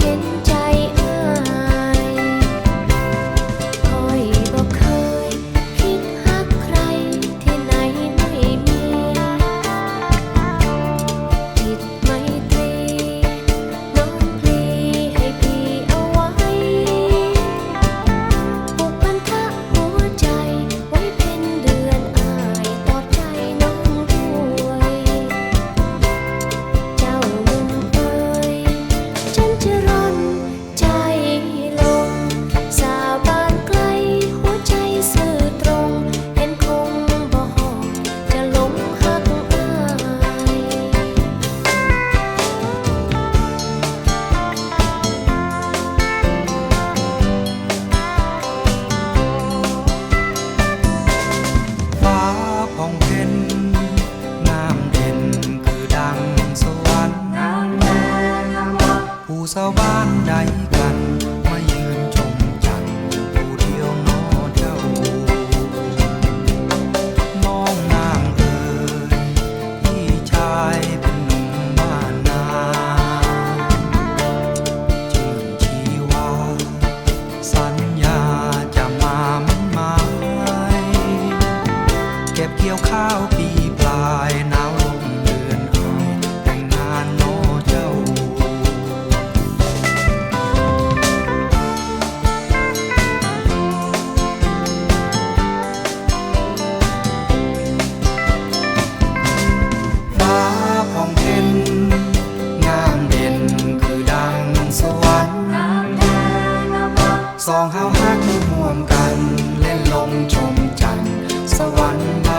เห็ สาวบ้านใดกันมายืนชมจันทร์ผู้เดียวนอเจ้า น้องนางเอ๋ยพี่ชายเป็นหนุ่มบ้านนาชื่นชีวา สัญญาจะมามันมาเก็บเกี่ยวข้าวปีปลายหนาวลง สองเฮาฮักห่วมกัน เล่นลมชมจันทร์สวรรค์